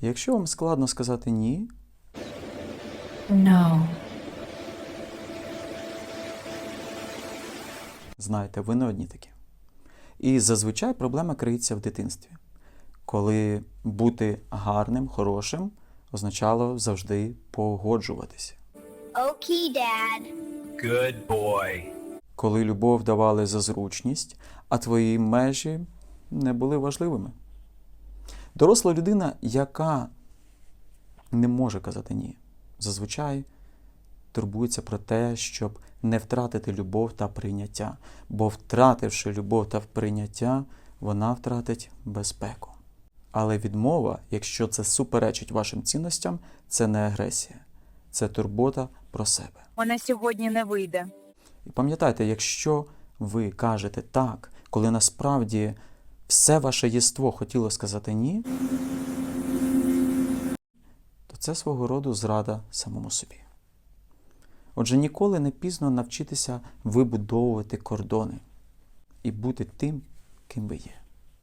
Якщо вам складно сказати ні, No. Знаєте, ви не одні такі. І зазвичай проблема криється в дитинстві, коли бути гарним, хорошим означало завжди погоджуватися. Okay, Dad. Good boy. Коли любов давали за зручність, а твої межі не були важливими. Доросла людина, яка не може казати ні, зазвичай турбується про те, щоб не втратити любов та прийняття. Бо втративши любов та прийняття, вона втратить безпеку. Але відмова, якщо це суперечить вашим цінностям, це не агресія, це турбота про себе. Вона сьогодні не вийде. І пам'ятайте, якщо ви кажете так, коли насправді все ваше єство хотіло сказати ні, то це свого роду зрада самому собі. Отже, ніколи не пізно навчитися вибудовувати кордони і бути тим, ким ви є.